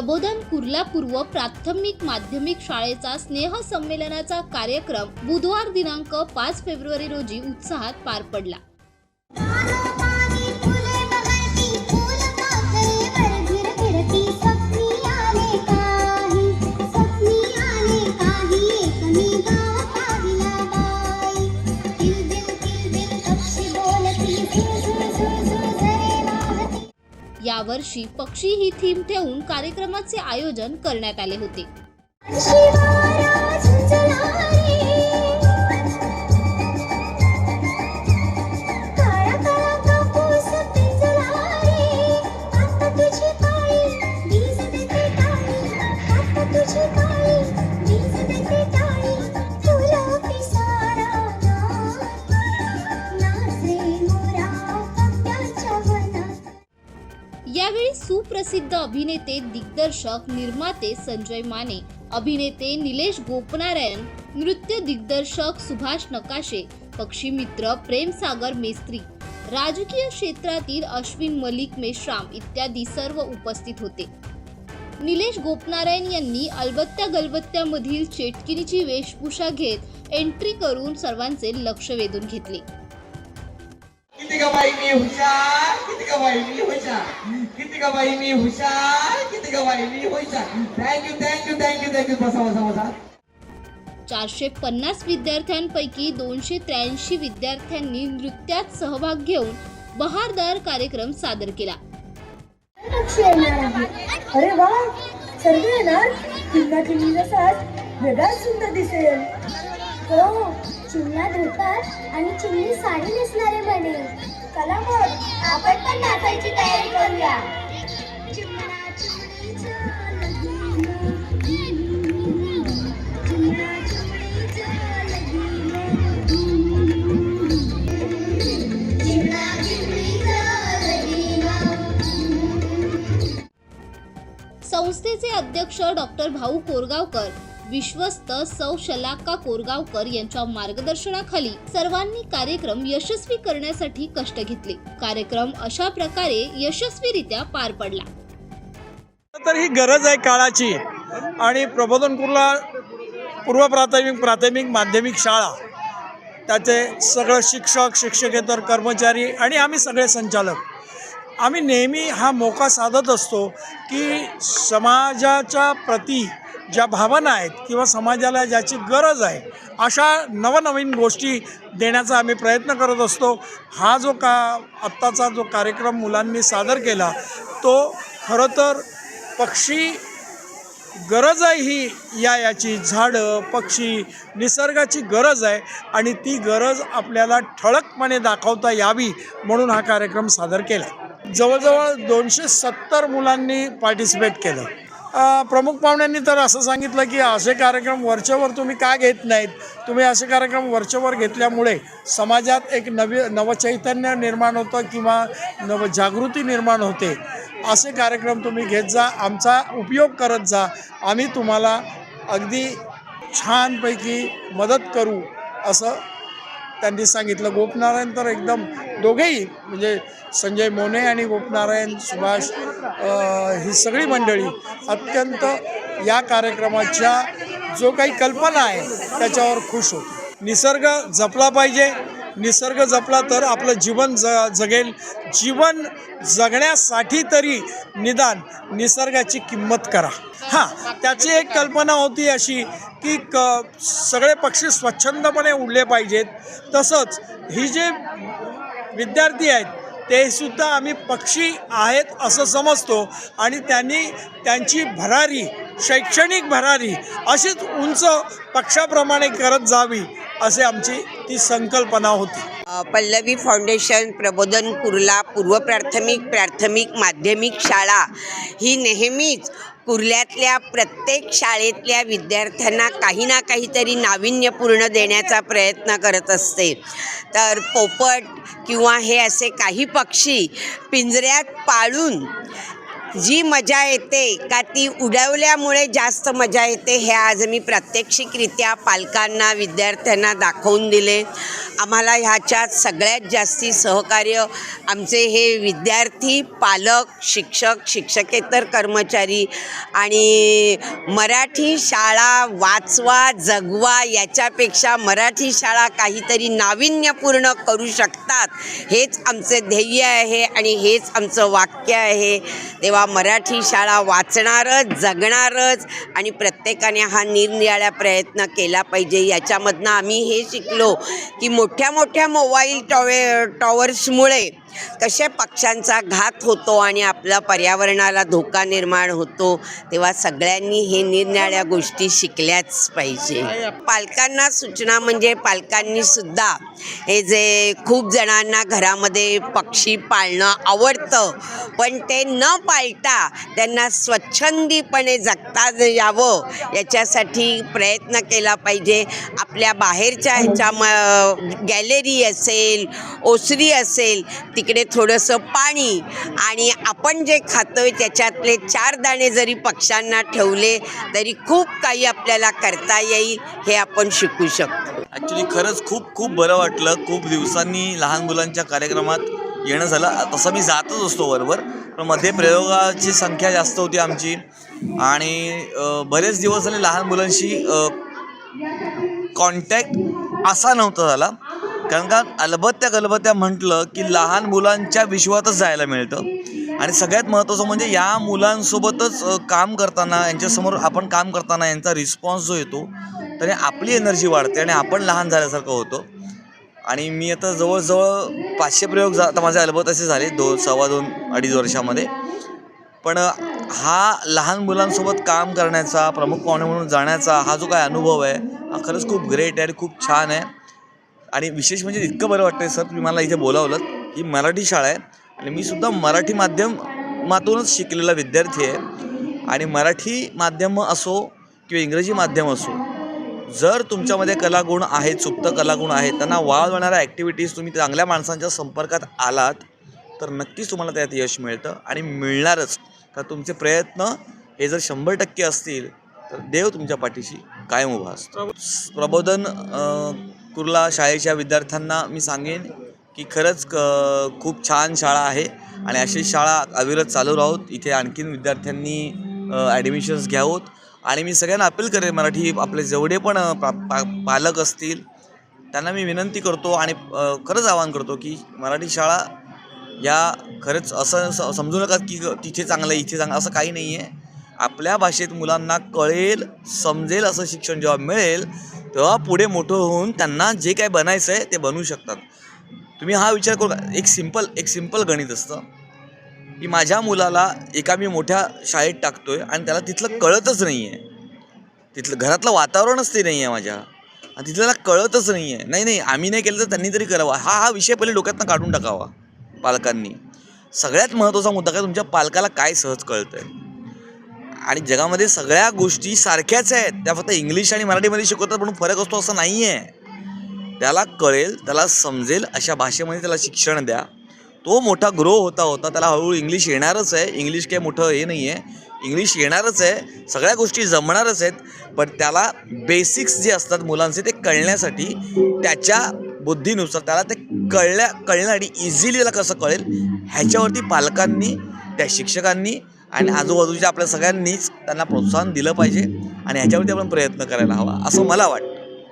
प्रबोधन कुर्ला पूर्व प्राथमिक माध्यमिक शाळेचा स्नेह संमेलनाचा कार्यक्रम बुधवार दिनांक पाच फेब्रुवारी रोजी उत्साहात पार पडला. यावर्षी पक्षी ही थीम ठेवून कार्यक्रमाचे आयोजन करण्यात आले होते. त्यावेळी सुप्रसिद्ध अभिनेते दिग्दर्शक निर्माते संजय माने अभिनेते निलेश गोपनारायण नृत्य दिग्दर्शक सुभाष नकाशे पक्षी मित्र प्रेमसागर मेस्त्री राजकीय क्षेत्रातील अश्विन मलिक मेश्राम इत्यादी सर्व उपस्थित होते. निलेश गोपनारायण यांनी अलबत्त्या गलबत्त्यामधील चेटकिनीची वेशभूषा घेत एंट्री करून सर्वांचे लक्ष वेधून घेतले. किती का बाई मी हुशार किती का बाई मी हुशार. का बाई मी हुशार किती का बाई मी हुशार. थँक्यू थँक्यू थँक्यू थँक्यू बसा बसा बसा. चारशे पन्नास विद्यार्थ्यांपैकी दोनशे त्र्याऐंशी विद्यार्थ्यांनी नृत्यात सहभाग घेऊन बहारदार कार्यक्रम सादर केला. अरे वा सर्व येणार. किल्ला किल्लीचा साज वेगळाच सुंदर दिसेल. हो धोतात आणि चिमणी साडी नेसणारे म्हणे चला मग आपण पण नाचायची तयारी करूया. अध्यक्ष डॉक्टर भाऊ कोरगावकर विश्वस्त सौ शलाका कोरगावकर यांच्या मार्गदर्शनाखाली सर्वांनी कार्यक्रम यशस्वी करण्यासाठी कष्ट घेतले. कार्यक्रम अशा प्रकारे यशस्वीरित्या पार पडला. तर ही गरज आहे काळाची आणि प्रबोधनपूरला पूर्व प्राथमिक प्राथमिक माध्यमिक शाळा. त्याचे सगळं शिक्षक शिक्षकेतर कर्मचारी आणि आम्ही सगळे संचालक. आम्ही नेहमी हा मोका साधत असतो की समाजाच्या प्रती ज्या भावना आहेत किंवा समाजाला ज्याची गरज आहे अशा नवनवीन गोष्टी देण्याचा आम्ही प्रयत्न करत असतो. हा जो का आत्ताचा जो कार्यक्रम मुलांनी सादर केला तो खरं तर पक्षी गरज आहे ही या याची झाडं पक्षी निसर्गाची गरज आहे आणि ती गरज आपल्याला ठळकपणे दाखवता यावी म्हणून हा कार्यक्रम सादर केला. जवळजवळ दोनशे सत्तर मुलांनी पार्टिसिपेट केलं. प्रमुख पाहुण्यांनी तर असं सांगितलं की असे कार्यक्रम वरच्यावर तुम्ही का घेत नाहीत? तुम्ही असे कार्यक्रम वरच्यावर घेतल्यामुळे समाजात एक नवी नवचैतन्य निर्माण होतं किंवा नवजागृती निर्माण होते. असे कार्यक्रम तुम्ही घेत जा आमचा उपयोग करत जा. आम्ही तुम्हाला अगदी छानपैकी मदत करू असं त्यांनी सांगितलं गोपनारायण तर एकदम दोघेही म्हणजे संजय मोने आणि गोपनारायण सुभाष ही सगळी मंडळी अत्यंत या कार्यक्रमाच्या जो काही कल्पना आहे त्याच्यावर खुश होतो. निसर्ग जपला पाहिजे. निसर्ग जपला तर आपलं जीवन ज जगेल. जीवन जगण्यासाठी तरी निदान निसर्गाची किंमत करा. हां त्याची एक कल्पना होती अशी की क सगळे पक्षी स्वच्छंदपणे उडले पाहिजेत. तसंच ही जे विद्यार्थी आहेत ते सुद्धा आम्ही पक्षी आहेत असं समजतो आणि त्यांनी त्यांची भरारी शैक्षणिक भरारी अशीच उंच पक्षाप्रमाणे करत जावी असे आमची ती संकल्पना होती. पल्लवी फाउंडेशन प्रबोधन कुर्ला पूर्व प्राथमिक प्राथमिक माध्यमिक शाळा ही नेहमीच कुर्ल्यातल्या प्रत्येक शाळेतल्या विद्यार्थ्यांना काही ना काहीतरी नाविन्यपूर्ण देण्याचा प्रयत्न करत असते. तर पोपट किंवा हे असे काही पक्षी पिंजऱ्यात पाळून जी मजा येते का ती उडवल्यामुळे जास्त मजा येते हे आज मी प्रात्यक्षिकरित्या पालकांना विद्यार्थ्यांना दाखवून दिले. आम्हाला ह्याच्यात सगळ्यात जास्ती सहकार्य आमचे हे विद्यार्थी पालक शिक्षक शिक्षकेतर कर्मचारी आणि मराठी शाळा वाचवा जगवा याच्यापेक्षा मराठी शाळा काहीतरी नाविन्यपूर्ण करू शकतात हेच आमचे ध्येय आहे आणि हेच आमचं वाक्य आहे. तेव्हा मराठी शाळा वाचणारच जगणारच आणि प्रत्येकाने हा निरनिराळ्या प्रयत्न केला पाहिजे याच्यामधनं आम्ही हे शिकलो की मोठ्या मोठ्या मोबाईल टॉवे टॉवर्समुळे कशा पक्ष्यांचा घात होतो आणि आपल्या पर्यावरणाला धोका निर्माण होतो तेव्हा सगळ्यांनी हे निरनिराळ्या गोष्टी शिकल्याच पाहिजे. पालकांना सूचना म्हणजे पालकांनी सुद्धा हे जे खूप जणांना घरामध्ये पक्षी पाळणं आवडतं पण ते न पाळता त्यांना स्वच्छंदीपणे जगता यावं याच्यासाठी प्रयत्न केला पाहिजे. आपल्या बाहेरच्या ह्याच्या म गॅलरी असेल ओसरी असेल तिकडे थोडंसं पाणी आणि आपण जे खातो आहे त्याच्यातले चार दाणे जरी पक्ष्यांना ठेवले तरी खूप काही आपल्याला करता येईल हे आपण शिकू शकतो. ॲक्च्युली खरंच खूप खूप बरं वाटलं. खूप दिवसांनी लहान मुलांच्या कार्यक्रमात येणं झालं. तसं मी जातच असतो बरोबर पण मध्ये प्रयोगाची संख्या जास्त होती आमची. आणि बरेच दिवस झाले लहान मुलांशी कॉन्टॅक्ट असा नव्हता झाला. कारण का अलबत्त्या गलबत्त्या म्हटलं की लहान मुलांच्या विश्वातच जायला मिळतं. आणि सगळ्यात महत्त्वाचं म्हणजे या मुलांसोबतच काम करताना यांच्यासमोर आपण काम करताना यांचा रिस्पॉन्स जो येतो त्याने आपली एनर्जी वाढते आणि आपण लहान झाल्यासारखं होतो. आणि मी आता जवळजवळ पाचशे प्रयोग जा आता माझे अलबत असे झाले दोन सव्वा दोन अडीच वर्षामध्ये. पण हा लहान मुलांसोबत काम करण्याचा प्रमुख पाहुणे म्हणून जाण्याचा हा जो काय अनुभव आहे हा खरंच खूप ग्रेट आहे आणि खूप छान आहे. आणि विशेष म्हणजे इतकं बरं वाटतं सर तुम्ही मला इथे बोलावलं ही मराठी शाळा आहे आणि मी सुद्धा मराठी माध्यमातूनच शिकलेला विद्यार्थी आहे. आणि मराठी माध्यम असो किंवा इंग्रजी माध्यम असो जर तुमच्यामध्ये कलागुण आहेत सुप्त कलागुण आहेत त्यांना वाव देणाऱ्या ॲक्टिव्हिटीज तुम्ही चांगल्या माणसांच्या संपर्कात आलात तर नक्कीच तुम्हाला त्यात यश मिळतं आणि मिळणारच. का तुमचे प्रयत्न हे जर शंभर टक्के असतील तर देव तुमच्या पाठीशी कायम उभा असतो. प्रबोधन कुर्ला शाळेच्या विद्यार्थ्यांना मी सांगेन की खरंच क खूप छान शाळा आहे आणि अशी शाळा अविरत चालू राहोत. इथे आणखीन विद्यार्थ्यांनी ॲडमिशन्स घ्यावोत. आणि मी सगळ्यांना अपील करेन मराठी आपले जेवढे पण पा पा पालक असतील त्यांना मी विनंती करतो आणि खरंच आवाहन करतो की मराठी शाळा या खरंच असं समजू नका की तिथे चांगलं आहे इथे चांगलं असं काही नाही आहे आपल्या भाषेत मुलांना कळेल समजेल असं शिक्षण जेव्हा मिळेल तेव्हा पुढे मोठं होऊन त्यांना जे काय बनायचं आहे ते बनवू शकतात. तुम्ही हा विचार करू का? एक सिंपल एक सिंपल गणित असतं. की माझ्या मुलाला एका मी मोठ्या शाळेत टाकतो आहे आणि त्याला तिथलं कळतच नाही आहे तिथलं घरातलं वातावरणच ते नाही आहे माझ्या. आणि तिथलं त्याला कळतच नाही आहे नाही नाही आम्ही नाही केलं तर त्यांनी तरी करावा. हा हा विषय पहिले डोक्यातनं काढून टाकावा पालकांनी. सगळ्यात महत्त्वाचा मुद्दा काय? तुमच्या पालकाला काय सहज कळतं आहे आणि जगामध्ये सगळ्या गोष्टी सारख्याच आहेत. त्या फक्त इंग्लिश आणि मराठीमध्ये शिकवतात पण फरक असतो असं नाही आहे त्याला कळेल त्याला समजेल अशा भाषेमध्ये त्याला शिक्षण द्या. तो मोठा ग्रो होता होता त्याला हळूहळू इंग्लिश येणारच आहे. इंग्लिश काही मोठं हे नाही आहे इंग्लिश येणारच आहे सगळ्या गोष्टी जमणारच आहेत पण त्याला बेसिक्स जे असतात मुलांचे ते कळण्यासाठी त्याच्या बुद्धीनुसार त्याला ते कळल्या कळणं आणि इझिली त्याला कसं कळेल ह्याच्यावरती पालकांनी त्या शिक्षकांनी आणि आजूबाजूच्या आपल्या सगळ्यांनीच त्यांना प्रोत्साहन दिलं पाहिजे आणि ह्याच्यावरती आपण प्रयत्न करायला हवा असं मला वाटतं.